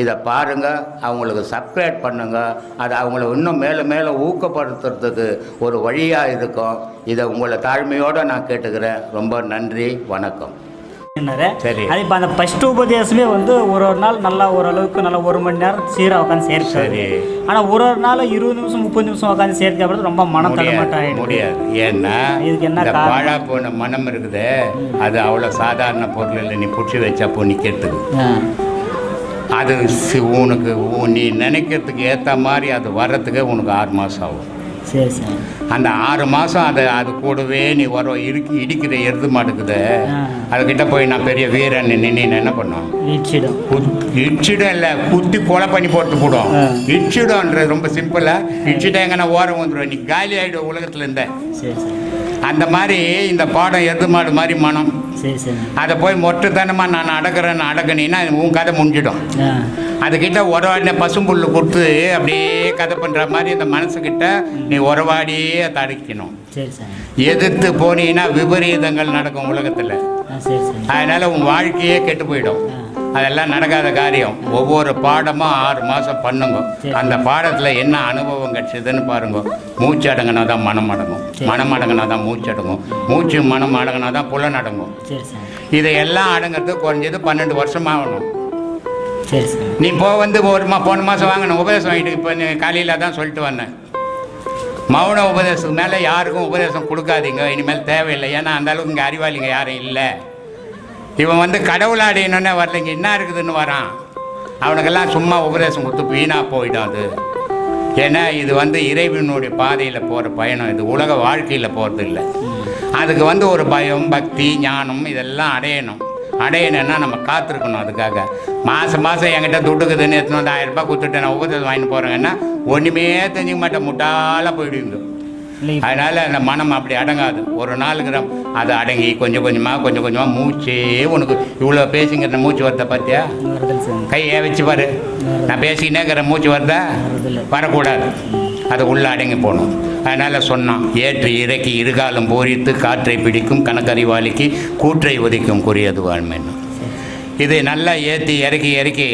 இதை பாருங்க அவங்களுக்கு சப்ஸ்கிரைப் பண்ணுங்க. அது அவங்கள இன்னும் மேலும் மேலும் ஊக்கப்படுத்துறதுக்கு ஒரு வழியாக இருக்கும். இதை உங்களை தாழ்மையோடு நான் கேட்டுக்கிறேன். ரொம்ப நன்றி வணக்கம். சரி. அது இப்போ அந்த ஃபர்ஸ்ட் உபதேசமே வந்து ஒரு ஒரு நாள் நல்லா ஓரளவுக்கு நல்லா ஒரு மணி நேரம் சீராக உட்காந்து சேர்க்காது சரி. ஆனால் ஒரு ஒரு நாள் இருபது நிமிஷம் முப்பது நிமிஷம் உட்காந்து சேர்க்க அப்புறம் ரொம்ப மனம் தடமாட்டம் முடியாது. ஏன்னா இதுக்கு என்ன? பாழா போன மனம் இருக்குது. அது அவ்வளோ சாதாரண பொருள் இல்லை. நீ பிடிச்சி வச்சா போ நிற்கிறதுக்கு அது உனக்கு நீ நினைக்கிறதுக்கு ஏற்ற மாதிரி அது வர்றதுக்கே உனக்கு ஆறு மாதம் ஆகும். சரி சரி. அந்த ஆறு மாதம் அதை அது கூடவே நீ வர இறுக்கி இடிக்கிற எருது மாட்டுக்குது. அதுக்கிட்ட போய் நான் பெரிய வீரன் நின்று என்ன பண்ணும்? வீச்சிடும் இடிச்சிடம் இல்லை குத்தி கொலை பண்ணி போட்டு போடும். இடிச்சிடம்ன்றது ரொம்ப சிம்பிளாக இடிச்சிட்டா எங்கன்னா ஓரம் வந்துடும் நீ காலி ஆகிடும் உலகத்தில் இருந்த. சரி சரி. அந்த மாதிரி இந்த பாடம் எருது மாடு மாதிரி மனம். சரி சரி. அதை போய் மொட்டத்தனமாக நான் அடக்கிறேன்னு அடக்குனீன்னா உன் கதை முடிஞ்சிடும். அதுக்கிட்ட உறவாடின பசும்புல்லு கொடுத்து அப்படியே கதை பண்ணுற மாதிரி இந்த மனசுக்கிட்ட நீ உறவாடியே அதை சரி எதிர்த்து போனீங்கன்னா விபரீதங்கள் நடக்கும் உலகத்தில். அதனால் உன் வாழ்க்கையே கெட்டு போயிடும். அதெல்லாம் நடக்காத காரியம். ஒவ்வொரு பாடமும் ஆறு மாதம் பண்ணுங்க. அந்த பாடத்தில் என்ன அனுபவம் கிடைச்சதுன்னு பாருங்க. மூச்சு அடங்கினா தான் மனம் அடங்கும். மனம் அடங்கினா தான் மூச்சு அடங்கும். மூச்சு மனம் அடங்கினா தான் புலன் அடங்கும் இதையெல்லாம் அடங்கிறதுக்கு குறைஞ்சது பன்னெண்டு வருஷம் ஆகணும். நீ போ வந்து ஒரு மா போன மாதம் வாங்கின உபதேசம் வாங்கிட்டு இப்போ காலையில் தான் சொல்லிட்டு வந்தேன் மௌன உபதேசத்துக்கு மேலே யாருக்கும் உபதேசம் கொடுக்காதீங்க. இனிமேல் தேவையில்லை. ஏன்னா அந்த அளவுக்கு இங்கே அறிவாளிங்க யாரும் இல்லை. இவன் வந்து கடவுள் அடையணுன்னே வரலைங்க. என்ன இருக்குதுன்னு வரான். அவனுக்கெல்லாம் சும்மா உபதேசம் கொடுத்து வீணாக போயிடும் அது ஏன்னா இது வந்து இறைவனுடைய பாதையில் போகிற பயணம். இது உலக வாழ்க்கையில் போகிறது இல்லை. அதுக்கு வந்து ஒரு பயம் பக்தி ஞானம் இதெல்லாம் அடையணும். அடையணும்னா நம்ம காத்திருக்கணும் அதுக்காக. மாதம் மாதம் என்கிட்ட துட்டுக்குதுன்னு எடுத்துன்னு வந்து ஆயிரம் ரூபாய் கொடுத்துட்டு நான் உபதேசம் வாங்கிட்டு போகிறேங்கன்னா ஒன்றுமே தெரிஞ்சுக்க மாட்டேன். முட்டாளாக போயிடுவீங்க. அதனால் அந்த மனம் அப்படி அடங்காது. ஒரு நாளுக்கு அது அடங்கி கொஞ்சம் கொஞ்சமாக கொஞ்சம் கொஞ்சமாக மூச்சே உனக்கு. இவ்வளோ பேசிங்கிற மூச்சு வருதா பார்த்தியா கையை வச்சு பாரு. நான் பேசிக்கினே இருக்கிற மூச்சு வருதா? வரக்கூடாது. அது உள்ள அடங்கி போகணும். அதனால் சொன்னான் ஏற்று இறக்கி இருகாலம் போரித்து காற்றை பிடிக்கும் கணக்கறிவாளிக்கு கூற்றை ஒதிக்கும் குறியது வாழ்மைன்னு இது நல்லா ஏற்றி இறக்கி இறக்கி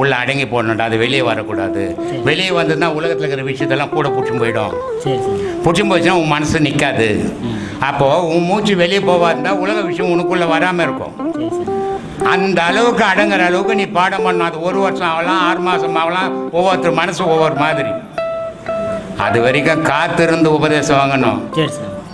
உள்ள அடங்கி போடணும்டா. அது வெளியே வரக்கூடாது. வெளியே வந்ததுன்னா உலகத்தில் இருக்கிற விஷயத்தெல்லாம் கூட பிடிச்சி போயிடும். பிடிச்சி போச்சுன்னா உன் மனசு நிற்காது அப்போது உன் மூச்சு வெளியே போவாதுன்னா உலக விஷயம் உனக்குள்ளே வராமல் இருக்கும். அந்த அளவுக்கு அடங்குற அளவுக்கு நீ பாடம் பண்ணணும். அது ஒரு வருஷம் ஆகலாம் ஆறு மாதம் ஆகலாம். ஒவ்வொருத்தர் மனசு ஒவ்வொரு மாதிரி. அது வரைக்கும் காத்திருந்து உபதேசம் வாங்கணும்.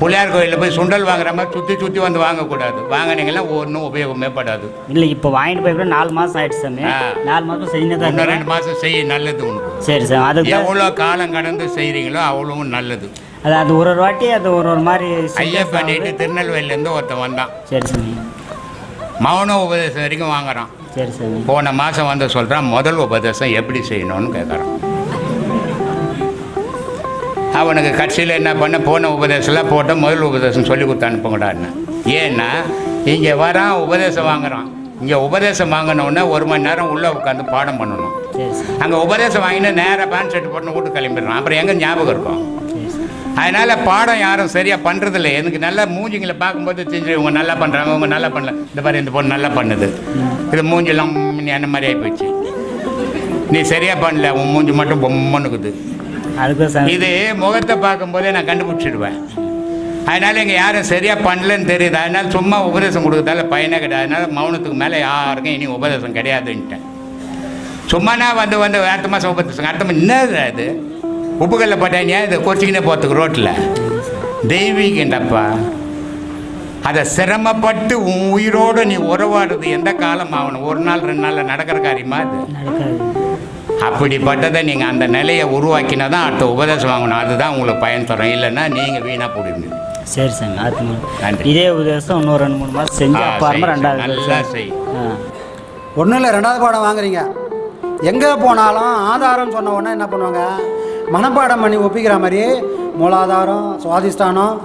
பிள்ளையார் கோயிலில் போய் சுண்டல் வாங்குற மாதிரி சுற்றி சுற்றி வந்து வாங்கக்கூடாது. வாங்கினீங்கன்னா ஒன்றும் உபயோகமே படாது. இல்லை இப்போ வாங்கிட்டு போய் கூட நாலு மாதம் ஆயிடுச்சு சாமி. நாலு மாதம் செஞ்சு தான் இன்னும் ரெண்டு மாதம் செய்ய நல்லது உனக்கு. சரி சார். அதுக்கு தான் எவ்வளோ காலம் கடந்து செய்கிறீங்களோ அவ்வளவும் நல்லது. அது அது ஒரு ஒரு வாட்டி அது ஒரு ஒரு மாதிரி ஐயா பண்ணிட்டு. திருநெல்வேலியிலேருந்து ஒருத்தன் வந்தான். சரி சாமி மௌன உபதேசம் வரைக்கும் வாங்குறான். சரி சாமி போன மாதம் வந்து சொல்கிறான் முதல் உபதேசம் எப்படி செய்யணும்னு கேட்குறான் அவனுக்கு கட்சியில் என்ன பண்ண போன உபதேசம்லாம் போட்டு முதல் உபதேசம் சொல்லி கொடுத்து அனுப்புங்கடான்னு ஏன்னா இங்கே வரான் உபதேசம் வாங்குறான். இங்கே உபதேசம் வாங்கினோடனே ஒரு மணி நேரம் உள்ளே உட்காந்து பாடம் பண்ணணும். அங்கே உபதேசம் வாங்கினா நேராக பேண்ட் ஷர்ட் போட்டு வீட்டு கிளம்பிடுறான். அப்புறம் எங்கே ஞாபகம் இருக்கும்? அதனால் பாடம் யாரும் சரியாக பண்ணுறதில்ல எனக்கு நல்லா மூஞ்சிங்களை பார்க்கும்போது தெரிஞ்சு இவங்க நல்லா பண்ணுறாங்க இவங்க நல்லா பண்ணல. இந்த மாதிரி இந்த பொண்ணு நல்லா பண்ணுது. இது மூஞ்செல்லாம் என்ன மாதிரி ஆகி போச்சு நீ சரியாக பண்ணல உன் மூஞ்சி மட்டும் பொம்மனுக்குது அதுக்கு இது முகத்தை பார்க்கும்போதே நான் கண்டுபிடிச்சிடுவேன். அதனால் இங்கே யாரும் சரியாக பண்ணலன்னு தெரியுது. அதனால் சும்மா உபதேசம் கொடுக்கறதால பயனே கிடையாது. அதனால் மௌனத்துக்கு மேலே யாருக்கும் இனி உபதேசம் கிடையாதுன்ட்டேன். சும்மானா வந்து வந்து அடுத்த மாதம் உபதேசம் அடுத்த மாதம் அது? உப்புக்கல்ல பட்டானியா இதை கொச்சிக்கினே போகிறதுக்கு ரோட்டில் தெய்வீகண்டப்பா. அதை சிரமப்பட்டு உன் உயிரோடு நீ உறவாடுறது எந்த காலம் ஆகணும்? ஒரு நாள் ரெண்டு நாளில் நடக்கிற காரியமா அது? நடக்காது. அப்படிப்பட்டதை நீங்கள் அந்த நிலையை உருவாக்கினா தான் அடுத்த உபதேசம் வாங்கணும். அதுதான் உங்களுக்கு பயன் தரும். இல்லைன்னா நீங்கள் வீணாக போடுவீங்க சரி சாமி ஆத்மா நன்றி. இதே உபதேசம் இன்னும் ரெண்டு மூணு மாதம் செஞ்சு அப்புறமா ரெண்டாவது நல்லா. செய். ஒன்றும் இல்லை ரெண்டாவது பாடம் வாங்குறீங்க. எங்கே போனாலும் ஆதாரம் சொன்ன உடனே என்ன பண்ணுவாங்க? மனப்பாடம் பண்ணி ஒப்பிக்கிற மாதிரி மூலாதாரம் சுவாதிஷ்டானம்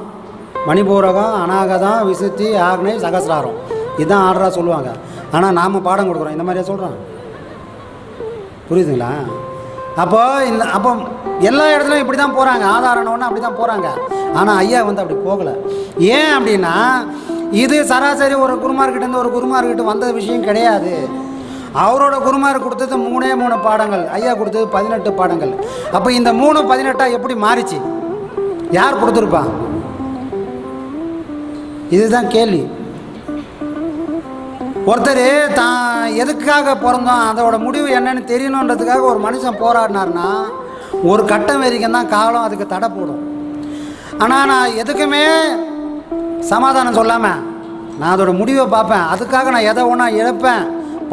மணிபூரகம் அநாகதம் விசுத்தி ஆக்னை சகசிராரம். இதுதான் ஆர்டராக சொல்லுவாங்க. ஆனால் நாம் பாடம் கொடுக்குறோம். இந்த மாதிரியா சொல்கிறோம் புரியுதுங்களா? அப்போது இந்த அப்போ எல்லா இடத்துலையும் இப்படி தான் போகிறாங்க ஆதாரம்னு அப்படி தான் போகிறாங்க ஆனால் ஐயா வந்து அப்படி போகலை. ஏன் அப்படின்னா இது சராசரி ஒரு குருமார்கிட்டேருந்து ஒரு குருமார்கிட்ட வந்த விஷயம் கிடையாது. அவரோட குருமார் கொடுத்தது மூணே மூணு பாடங்கள். ஐயா கொடுத்தது பதினெட்டு பாடங்கள். அப்போ இந்த மூணு பதினெட்டாக எப்படி மாறிச்சு? யார் கொடுத்துருப்பா? இதுதான் கேள்வி. ஒருத்தர் தான் எதுக்காக பிறந்தோம் அதோட முடிவு என்னன்னு தெரியணுன்றதுக்காக ஒரு மனுஷன் போராடினார்னா ஒரு கட்டம் வரைக்கும் தான் காலம் அதுக்கு தடை போடும். ஆனால் நான் எதுக்குமே சமாதானம் சொல்லாமல் நான் அதோட முடிவை பார்ப்பேன். அதுக்காக நான் எதை ஒன்றா இழப்பேன்.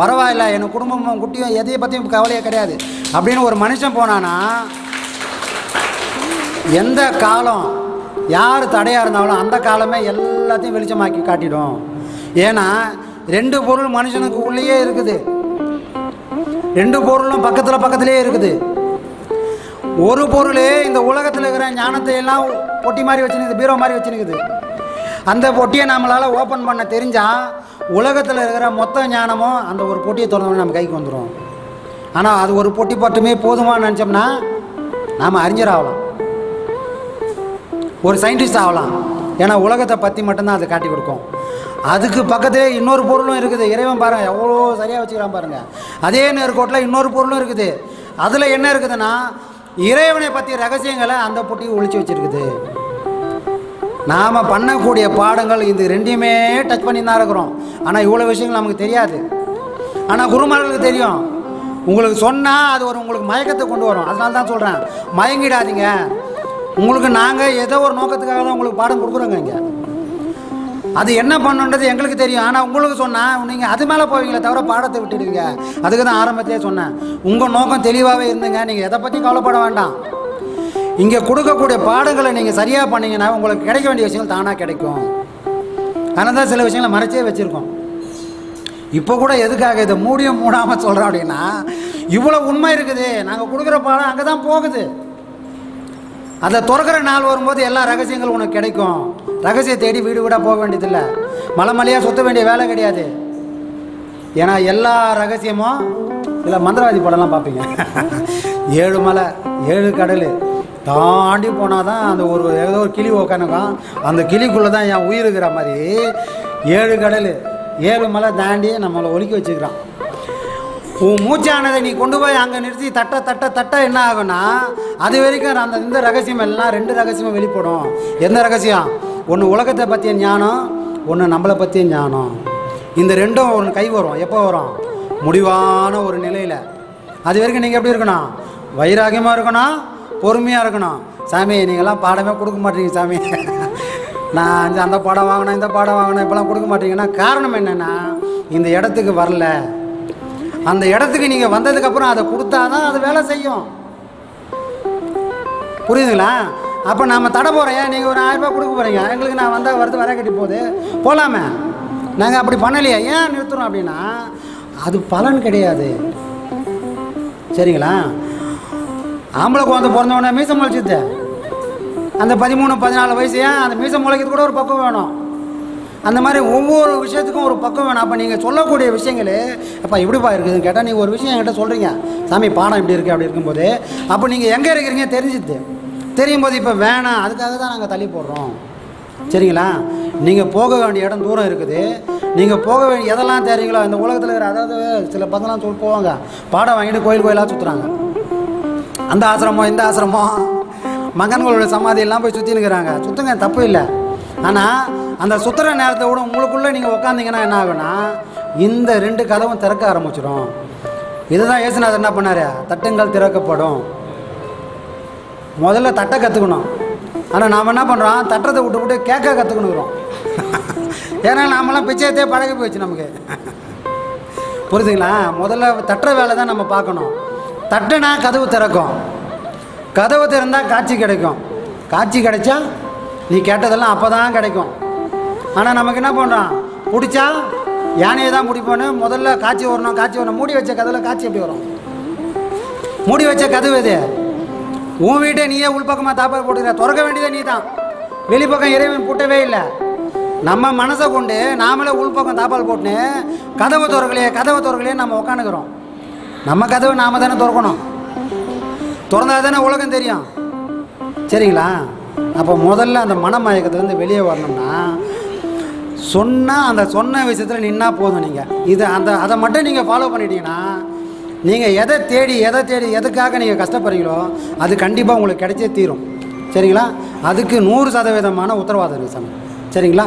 பரவாயில்ல என் குடும்பமும் குட்டியும் எதையை பற்றியும் கவலையே கிடையாது. அப்படின்னு ஒரு மனுஷன் போனானா எந்த காலம் யார் தடையாக இருந்தாலும் அந்த காலமே எல்லாத்தையும் வெளிச்சமாக்கி காட்டிடும். ஏன்னா ரெண்டு பொருள் மனுஷனுக்கு உள்ளேயே இருக்குது. ரெண்டு பொருளும் பக்கத்தில் பக்கத்திலே இருக்குது. ஒரு பொருள் இந்த உலகத்தில் இருக்கிற ஞானத்தை எல்லாம் பொட்டி மாதிரி வச்சுருக்குது பீரோ மாதிரி வச்சுருக்குது அந்த பொட்டியை நம்மளால் ஓப்பன் பண்ண தெரிஞ்சால் உலகத்தில் இருக்கிற மொத்த ஞானமும் அந்த ஒரு பொட்டியை திறந்தோடனே நம்ம கைக்கு வந்துடும் ஆனால் அது ஒரு பொட்டி மட்டுமே போதுமான்னு நினச்சோம்னா நாம் அறிஞர் ஆகலாம். ஒரு சயின்டிஸ்ட் ஆகலாம். ஏன்னா உலகத்தை பற்றி மட்டும்தான் அது காட்டி கொடுக்கும். அதுக்கு பக்கத்திலே இன்னொரு பொருளும் இருக்குது. இறைவன் பாருங்கள் எவ்வளோ சரியாக வச்சுக்கிறான் பாருங்கள் அதே நேர்கோட்டில் இன்னொரு பொருளும் இருக்குது. அதில் என்ன இருக்குதுன்னா இறைவனை பற்றிய ரகசியங்களை அந்த பொட்டி ஒழிச்சு வச்சிருக்குது. நாம் பண்ணக்கூடிய பாடங்கள் இது ரெண்டையுமே டச் பண்ணி தான் இருக்கிறோம். ஆனால் இவ்வளோ விஷயங்கள் நமக்கு தெரியாது. ஆனால் குருமார்களுக்கு தெரியும். உங்களுக்கு சொன்னால் அது ஒரு உங்களுக்கு மயக்கத்தை கொண்டு வரும். அதனால தான் சொல்கிறேன் மயங்கிடாதீங்க. உங்களுக்கு நாங்கள் ஏதோ ஒரு நோக்கத்துக்காக தான் உங்களுக்கு பாடம் கொடுக்குறோங்க இங்கே. அது என்ன பண்ணுன்றது எங்களுக்கு தெரியும். ஆனால் உங்களுக்கு சொன்னால் நீங்கள் அது மேலே போவீங்களே தவிர பாடத்தை விட்டுடுவீங்க. அதுக்கு தான் ஆரம்பத்திலே சொன்னேன். உங்கள் நோக்கம் தெளிவாகவே இருந்துங்க. நீங்கள் எதை பற்றி கவலைப்பட வேண்டாம். இங்கே கொடுக்கக்கூடிய பாடங்களை நீங்கள் சரியாக பண்ணீங்கன்னா உங்களுக்கு கிடைக்க வேண்டிய விஷயங்கள் தானாக கிடைக்கும். அதனால் தான் சில விஷயங்களை மறைச்சே வச்சுருக்கோம். இப்போ கூட எதுக்காக இதை மூடியும் மூடாமல் சொல்கிறோம் அப்படின்னா இவ்வளோ உண்மை இருக்குது. நாங்கள் கொடுக்குற பாடம் அங்கே தான் போகுது. அதை திறக்கிற நாள் வரும்போது எல்லா ரகசியங்களும் உனக்கு கிடைக்கும். ரகசிய தேடி வீடு வீடாக போக வேண்டியதில்லை. மலை மலையாக சுற்ற வேண்டிய வேலை கிடையாது. ஏன்னா எல்லா ரகசியமும் இதில் மந்திரவாதி படம்லாம் பார்ப்பீங்க. ஏழு மலை ஏழு கடல். தாண்டி போனால் தான் அந்த ஒரு ஏதோ ஒரு கிளி உக்கானுக்கும் அந்த கிளிக்குள்ளே தான் என் உயிர் இருக்கிற மாதிரி ஏழு கடல். ஏழு மலை தாண்டி நம்மளை ஒலிக்க வச்சுக்கிறான். உன் மூச்சானதை நீ கொண்டு போய் அங்கே நிறுத்தி தட்ட தட்ட தட்ட என்ன ஆகும்னா அது வரைக்கும் அந்த இந்த ரகசியம் எல்லாம் ரெண்டு ரகசியமும் வெளிப்படும். எந்த ரகசியம்? ஒன்று உலகத்தை பற்றிய ஞானம் ஒன்று நம்மளை பற்றிய ஞானம். இந்த ரெண்டும் ஒன்று கை வரும். எப்போ வரும்? முடிவான ஒரு நிலையில். அது வரைக்கும் நீங்கள் எப்படி இருக்கணும்? வைராகியமாக இருக்கணும்? பொறுமையாக இருக்கணும். சாமி நீங்கள்லாம் பாடமே கொடுக்க மாட்டீங்க சாமி. நான் இந்த அந்த பாடம் வாங்கினேன் இந்த பாடம் வாங்கினேன் இப்போலாம் கொடுக்க மாட்டீங்கன்னா காரணம் என்னென்னா இந்த இடத்துக்கு வரல. அந்த இடத்துக்கு நீங்கள் வந்ததுக்கப்புறம் அதை கொடுத்தா தான் அது வேலை செய்யும். புரியுதுங்களா? அப்போ நாம் தடை போகிறேன் நீங்கள் ஒரு ஆயிரரூபா கொடுக்க போகிறீங்க எங்களுக்கு நான் வந்தால் வருது வர கட்டி போகுது. போகலாமே நாங்கள் அப்படி பண்ணலையா. ஏன் நிறுத்துறோம் அப்படின்னா அது பலன் கிடையாது. சரிங்களா? ஆம்பளை குழந்தை பிறந்தவொடனே மீசம் முளைச்சிது அந்த பதிமூணு பதினாலு வயசு ஏன் அந்த மீசம் முளைக்கிறது கூட ஒரு பக்கம் வேணும். அந்த மாதிரி ஒவ்வொரு விஷயத்துக்கும் ஒரு பக்கம் வேணும். அப்போ நீங்கள் சொல்லக்கூடிய விஷயங்கள் அப்போ எப்படிப்பா இருக்குதுன்னு கேட்டால் நீங்கள் ஒரு விஷயம் என்கிட்ட சொல்கிறீங்க சாமி பாடம் இப்படி இருக்குது அப்படி இருக்கும்போது. அப்போ நீங்கள் எங்கே இருக்கிறீங்க தெரிஞ்சுது. தெரியும் போது இப்போ வேணாம். அதுக்காக தான் நாங்கள் தள்ளி போடுறோம். சரிங்களா? நீங்கள் போக வேண்டிய இடம் தூரம் இருக்குது. நீங்கள் போக வேண்டிய எதெல்லாம் தெரியுங்களோ இந்த உலகத்தில் இருக்கிற அதாவது சில பசங்களாம் சொல்லி போவாங்க. பாடம் வாங்கிட்டு கோயில் கோயிலாக சுற்றுறாங்க அந்த ஆசிரமம் இந்த ஆசிரமம். மகன்களோட சமாதி எல்லாம் போய் சுற்றினுக்கிறாங்க சுற்றுங்க தப்பு இல்லை. ஆனால் அந்த சுத்துற நேரத்தை விட உங்களுக்குள்ளே நீங்கள் உட்காந்திங்கன்னா என்ன ஆகுனா இந்த ரெண்டு கதவும் திறக்க ஆரம்பிச்சிடும் இதுதான் இயேசுநாதர் என்ன பண்ணார்? தட்டுங்கள் திறக்கப்படும். முதல்ல தட்டை கற்றுக்கணும் ஆனால் நாம் என்ன பண்ணுறோம் தட்டுறதை விட்டு விட்டு கேட்க கற்றுக்கணுங்கிறோம் ஏன்னா நாமெல்லாம் பிச்சையத்தே பழகி போயிடுச்சு நமக்கு. புரியுதுங்களா முதல்ல தட்டுற வேலை தான் நம்ம பார்க்கணும். தட்டுனா கதவு திறக்கும். கதவு திறந்தால் காட்சி கிடைக்கும். காட்சி கிடைச்சா நீ கேட்டதெல்லாம் அப்போ தான் கிடைக்கும். ஆனால் நமக்கு என்ன பண்ணுறான் பிடிச்சா யானையை தான் பிடிப்போன்னு முதல்ல காட்சி வரணும் காட்சி வரணும் மூடி வச்ச கதவில் காட்சி எப்படி வரும்? மூடி வச்ச கதவு இது உன் வீட்டை நீயே உள்பக்கமாக தாப்பால் போட்டுக்கிற. திறக்க வேண்டியதே நீ தான் வெளிப்பக்கம் இறைவன் பூட்டவே இல்லை. நம்ம மனசை கொண்டு நாமளே உள்பக்கம் தாப்பால் போட்டுன்னு கதவு திறக்கலையே கதவு திறக்கலையே நம்ம உட்காந்துக்கிறோம் நம்ம கதவு நாம தானே திறக்கணும். திறந்தா தானே உலகம் தெரியும். சரிங்களா? அப்போ முதல்ல அந்த மனமயக்கத்துலேருந்து வெளியே வரணும்னா சொன்னால் அந்த சொன்ன விஷயத்தில் நின்னா போதும் நீங்கள் இது அந்த அதை மட்டும் நீங்கள் ஃபாலோ பண்ணிட்டீங்கன்னா நீங்கள் எதை தேடி எதை தேடி எதுக்காக நீங்கள் கஷ்டப்படுறீங்களோ அது கண்டிப்பாக உங்களுக்கு கிடைச்சே தீரும். சரிங்களா? அதுக்கு நூறு சதவீதமான உத்தரவாதம் இருக்குது சரிங்களா?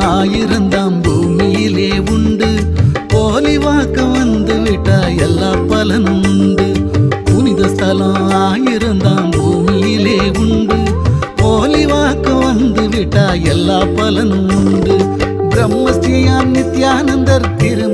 ஆயிரந்தாம் பூமியிலே உண்டு. போலி வாக்க வந்து விட்டா எல்லா பலனும் உண்டு. புனித ஸ்தலம் ஆயிரந்தாம் பூமியிலே உண்டு. போலி வாக்க வந்து விட்டா எல்லா பலனும் உண்டு. பிரம்மஸ்ரீயான் நித்யானந்தர் திருமுகத்தை